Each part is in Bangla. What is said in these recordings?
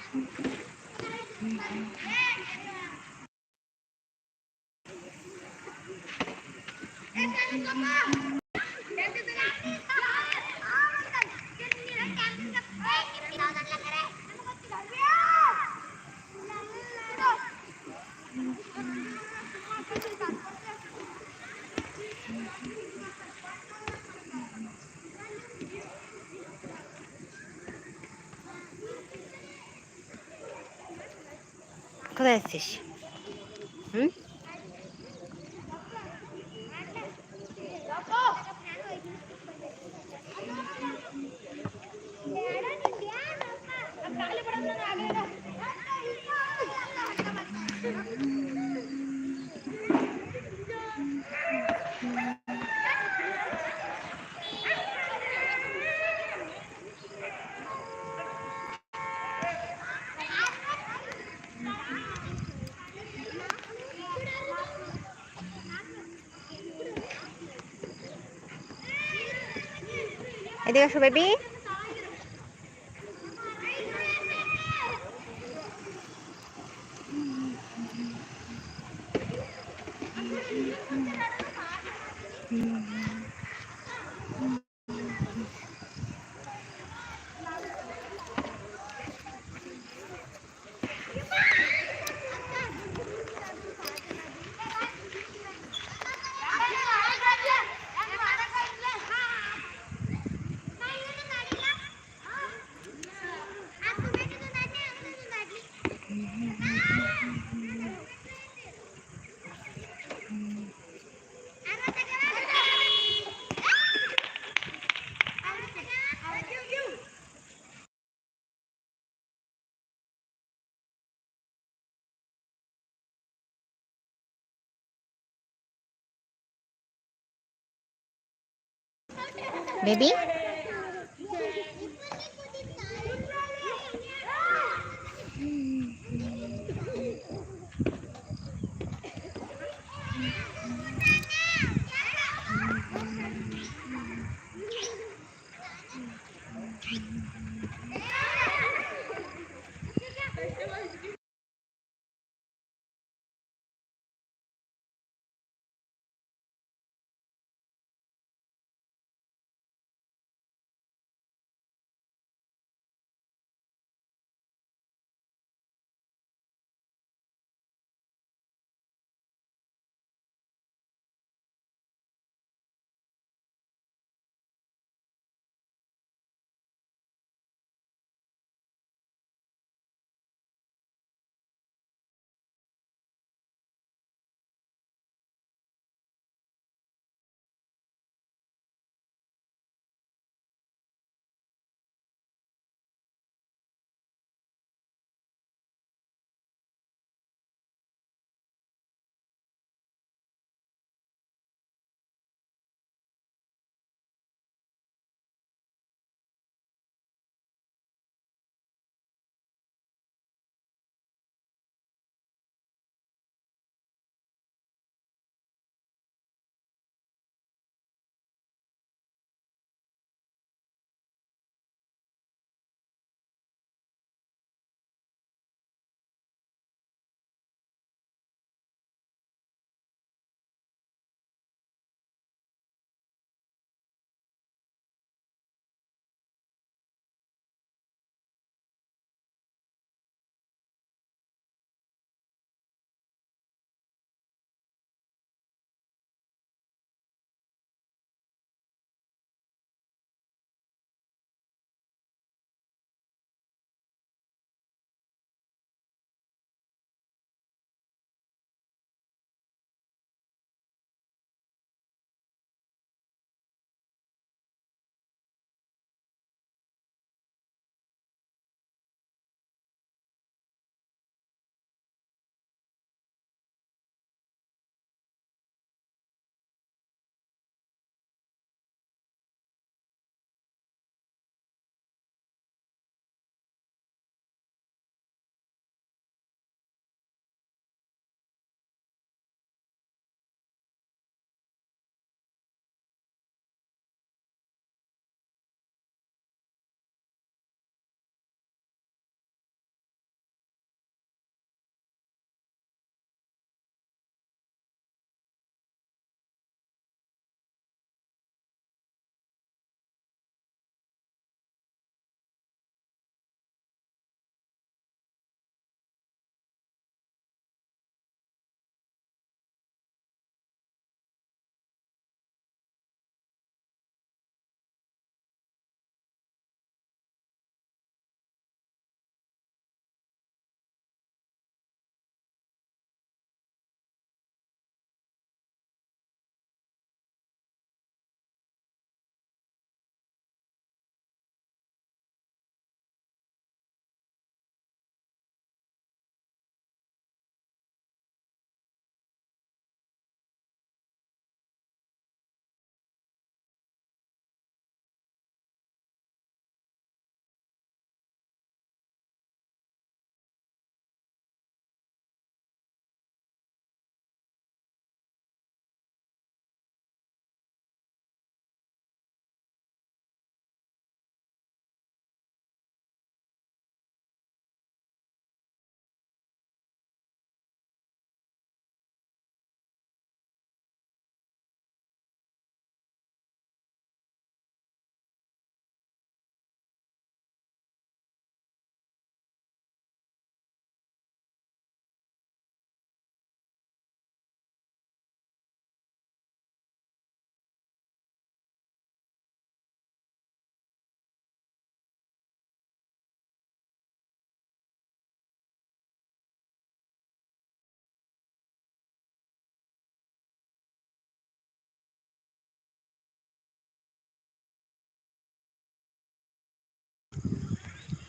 কোথায় আছিস হুম এদিকে আসো বেবি Baby?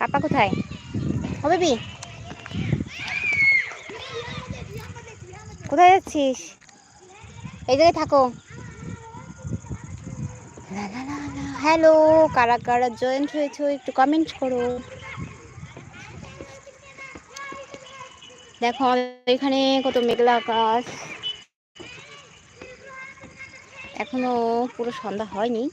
পাপা কোথায়? ও বেবি। কোথায় যাচ্ছিস? এই জায়গায় থাকো। হ্যালো কারা কারা জয়েন্ট হয়েছো একটু কমেন্ট করো। দেখো, এখানে কত মেঘলা আকাশ। এখনও পুরো সন্ধ্যা হয়নি।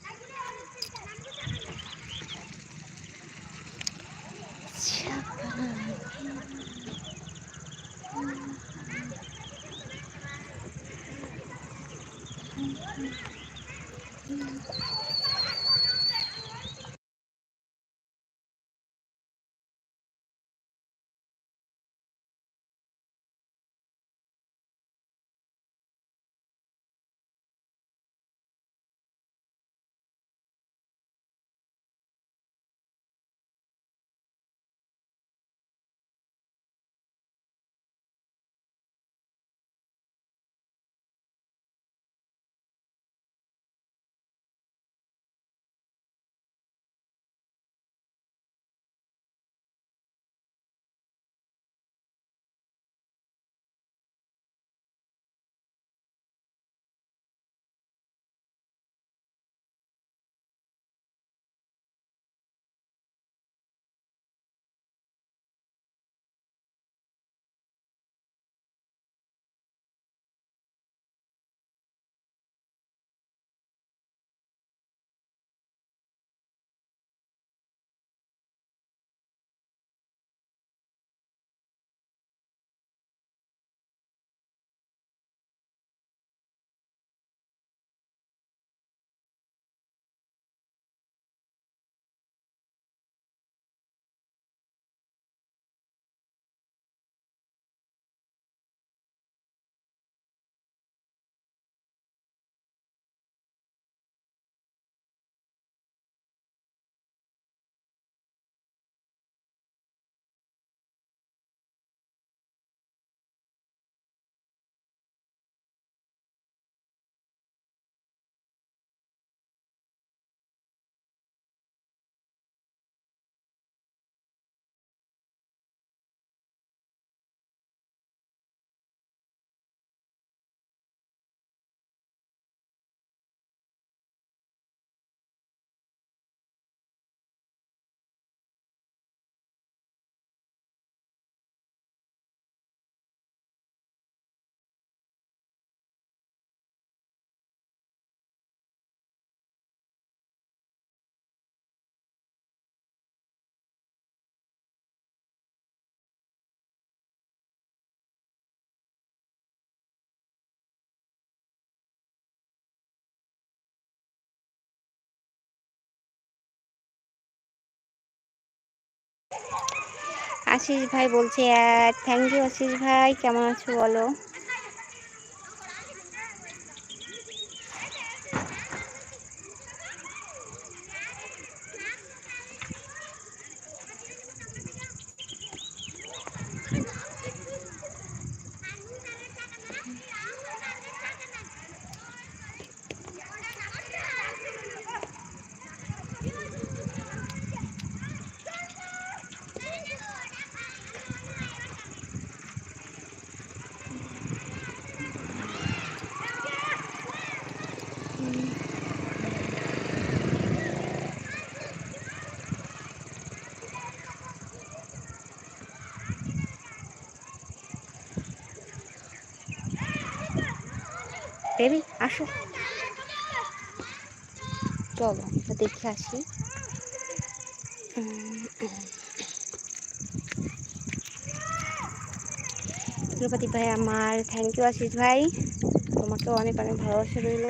আশিস ভাই বলছে থ্যাংক ইউ আশিস ভাই কেমন আছো বলো বেবি আসো। চলো, আমরা দেখে আসি। ত্রিপাতি ভাই আমার থ্যাংক ইউ আশিস ভাই। তোমাকে অনেক অনেক ভালোবাসা রইল।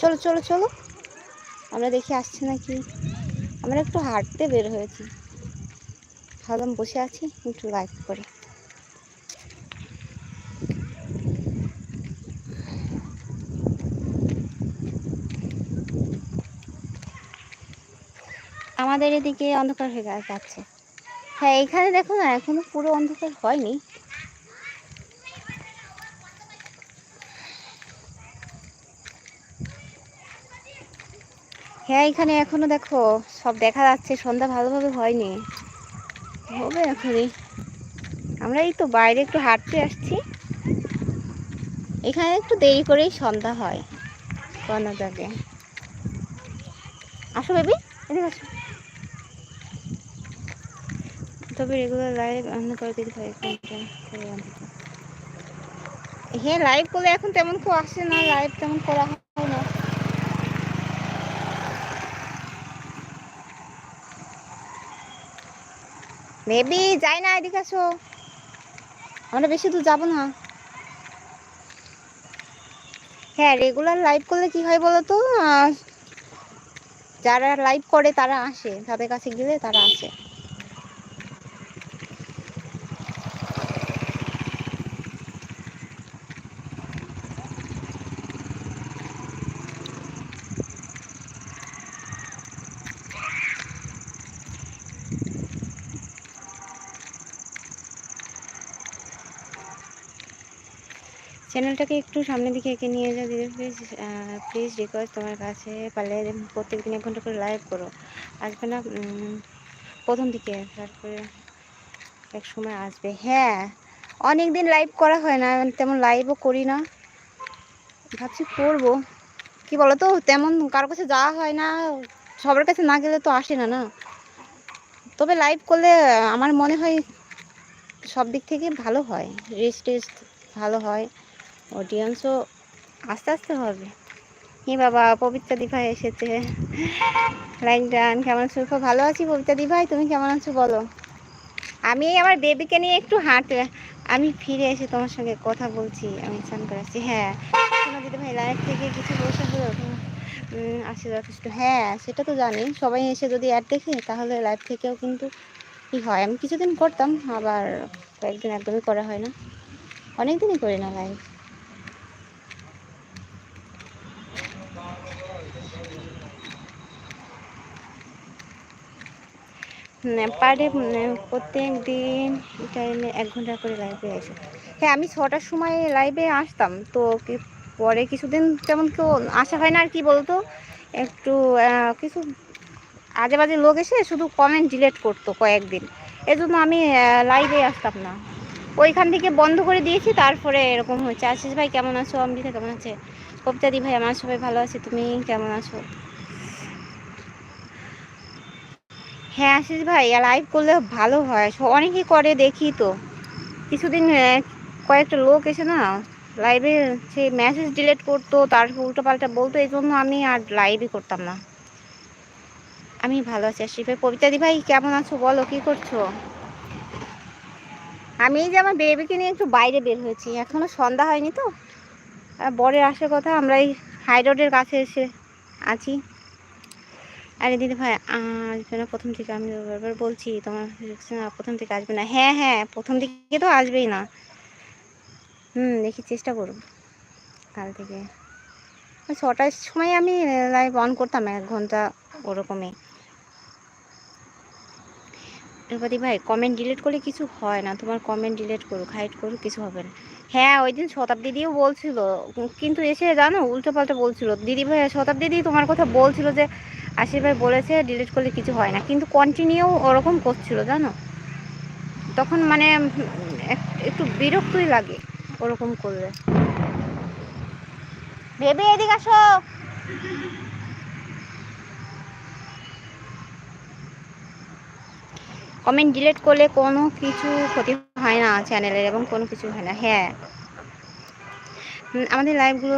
চলো চলো চলো। আমরা দেখি আসছে নাকি? আমরা একটু হাঁটতে বের হয়েছি। ভাবলাম বসে আছি, একটু লাইভ করে। আমাদের এদিকে অন্ধকার হয়ে যাচ্ছে। হ্যাঁ এখানে দেখো না, এখনও পুরো অন্ধকার হয়নি। হ্যাঁ এখানে এখনও দেখো, সব দেখা যাচ্ছে, সন্ধ্যা ভালোভাবে হয়নি। হবে এখনই। আমরা এই তো বাইরে একটু হাঁটতে আসছি। এখানে একটু দেরি করেই সন্ধ্যা হয় জায়গায় আসো বেবি, এদিকে আসো। তবে রেগুলার লাইভ অন্য করে দিতে হয় হ্যাঁ লাইভ করলে এখন তেমন কেউ আসে না লাইভ তেমন করা হয় না বেবি যাই না এদিকে আসো। আমরা বেশি দূর যাব না। হ্যাঁ রেগুলার লাইভ করলে কি হয় বলো তো? যারা লাইভ করে তারা আসে। তাদের কাছে গেলে তারা আসে। চ্যানেলটাকে একটু সামনের দিকে এঁকে নিয়ে যাও, দিদি। প্লিজ প্লিজ রিকোয়েস্ট তোমার কাছে পারলে প্রত্যেক দিন এক ঘণ্টা করে লাইভ করো। আসবে না প্রথম দিকে, তারপরে এক সময় আসবে। হ্যাঁ অনেক দিন লাইভ করা হয় না তেমন লাইভও করি না। ভাবছি করব। কি বলো তো তেমন কারোর কাছে যাওয়া হয় না, সবার কাছে না গেলে তো আসে না না? তবে লাইভ করলে আমার মনে হয় সব দিক থেকে ভালো হয় রেস্ট টেস্ট ভালো হয়। অডিয়েন্সও আস্তে আস্তে হবে। হি বাবা, পবিত্রা দিভাই এসেছে। লাইক ডান, কেমন আছো? খুব ভালো আছি পবিত্রা দিভাই, তুমি কেমন আছো বলো? আমি আমার বেবিকে নিয়ে একটু হাঁটে আমি ফিরে এসে তোমার সঙ্গে কথা বলছি, আমি চান করে আসছি। হ্যাঁ শোনো দিদি ভাই লাইফ থেকে কিছু পয়সা হলো আসি যথেষ্ট। হ্যাঁ সেটা তো জানি। সবাই এসে যদি অ্যাড দেখে, তাহলে লাইভ থেকেও কিন্তু কি হয়। আমি কিছুদিন করতাম, আবার কয়েকদিন একদমই করা হয় না। অনেক দিনই করি না লাইভ পার প্রত্যেক দিন টাইমে এক ঘণ্টা করে লাইভে আসো। হ্যাঁ আমি ছটার সময় লাইভে আসতাম, তো কি, পরে কিছুদিন তেমন কেউ আসা হয় না আর কি বলতো? একটু কিছু আজে বাজে লোক এসে শুধু কমেন্ট ডিলেট করতো কয়েকদিন। এজন্য আমি লাইভে আসতাম না। ওইখান থেকে বন্ধ করে দিয়েছি, তারপরে এরকম হয়েছে। আশিস ভাই, কেমন আছো? অমৃতা, কেমন আছে? কবিতাদি ভাই, আমার সবাই ভালো আছে, তুমি কেমন আছো? হ্যাঁ আশিস ভাই লাইভ করলে ভালো হয়। অনেকেই করে, দেখি তো। কিছুদিন কয়েকটা লোক এসে না লাইভে সেই মেসেজ ডিলিট করতো তারপর উল্টো পাল্টা বলতো, এই জন্য আমি আর লাইভই করতাম না। আমি ভালো আছি, আশিস ভাই। কবিতাদি ভাই, কেমন আছো? বলো, কি করছ? আমি এই যে আমার বেবিকে নিয়ে একটু বাইরে বের হয়েছি। এখনও সন্ধ্যা হয়নি তো। বরের আসার কথা, আমরা এই হাই রোডের কাছে এসে আছি। আরে দিদি ভাই আসবে না প্রথম থেকে আমি বারবার বলছি, তোমার প্রথম থেকে আসবে না। হ্যাঁ হ্যাঁ প্রথম থেকে তো আসবেই না। হুম, দেখি চেষ্টা করব কাল থেকে। ছটার সময় আমি লাইভ অন করতাম এক ঘণ্টা ওরকমই। রূপাদি ভাই কমেন্ট ডিলিট করলে কিছু হয় না। তোমার কমেন্ট ডিলিট করুক হাইট করুক, কিছু হবে না। হ্যাঁ ওই দিন শতাব্দী দিদিও বলছিল। কিন্তু এসে জানো উল্টো পাল্টা বলছিল। দিদি ভাই, শতাব্দী দিদি তোমার কথা বলছিল যে আশির ভাই বলেছে ডিলিট করলে কিছু হয় না। কিন্তু কন্টিনিউ ওরকম করছিল, জানো? তখন মানে একটু বিরক্তই লাগে ওরকম করলে। ভেবে এদিকে আসো। কমেন্ট ডিলিট করলে কোনো কিছু ক্ষতি হয় না চ্যানেলের এবং কোনো কিছু হয় না। হ্যাঁ। আমাদের লাইভগুলো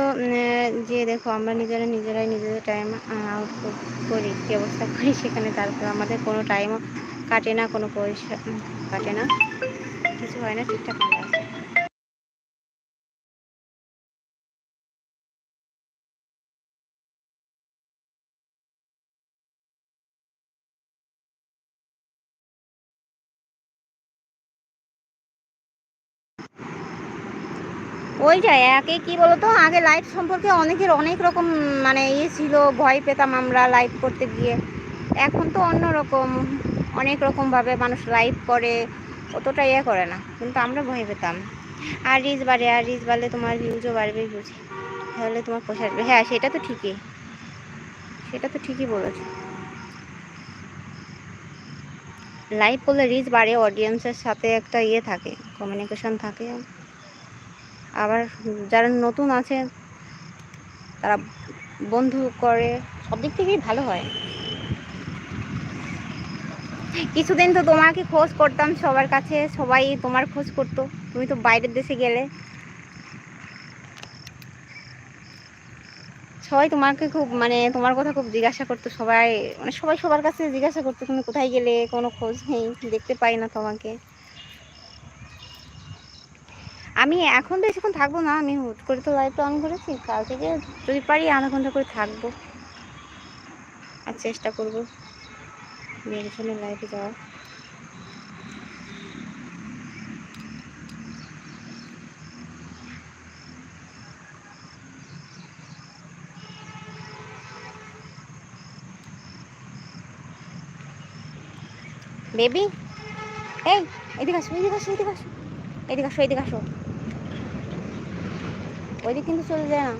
যে দেখো আমরা নিজেরা নিজেরাই নিজেদের টাইম আউট করি ব্যবস্থা করি সেখানে তারপর আমাদের কোনো টাইমও কাটে না, কোনো পয়সা কাটে না। কিছু হয় না, ঠিকঠাক আছে ওইটাই একে কি বলতো? আগে লাইভ সম্পর্কে অনেকের অনেক রকম মানে ইয়ে ছিল। ভয় পেতাম আমরা লাইভ করতে গিয়ে। এখন তো অন্য রকম। অনেক রকমভাবে মানুষ লাইভ করে। অতটা ইয়ে করে না। কিন্তু আমরা ভয় পেতাম। আর রিচ বাড়ে, আর রিচ বাড়লে তোমার ভিউজও বাড়বে ভিউজ তাহলে তোমার পয়সা আসবে হ্যাঁ সেটা তো ঠিকই। সেটা তো ঠিকই বলেছ। লাইভ করলে রিচ বাড়ে অডিয়েন্সের সাথে একটা ইয়ে থাকে কমিউনিকেশন থাকে। আবার যারা নতুন আছে, তারা বন্ধু করে, সব দিক থেকেই ভালো হয়। কিছুদিন তো তোমাকে খোঁজ করতাম সবার কাছে, সবাই তোমার খোঁজ করতো। তুমি তো বাইরের দেশে গেলে। সবাই তোমাকে খুব মানে তোমার কথা খুব জিজ্ঞাসা করতো, সবাই মানে সবাই সবার কাছে জিজ্ঞাসা করতো, তুমি কোথায় গেলে, কোনো খোঁজ নেই, দেখতে পাই না তোমাকে। আমি এখন বেশিক্ষণ থাকব না, আমি হুট করে তো লাইভটা অন করেছি, কাল থেকে যদি পারি আধা ঘণ্টা করে থাকব। আর চেষ্টা করব মেয়ের লাইভে যাওয়ার। বেবি, এই, এদিকে আসো এদিকে আসো এদিকে আসো এদিকে আসো এদিকে আসো। ওইদিক কিন্তু চলে যায় না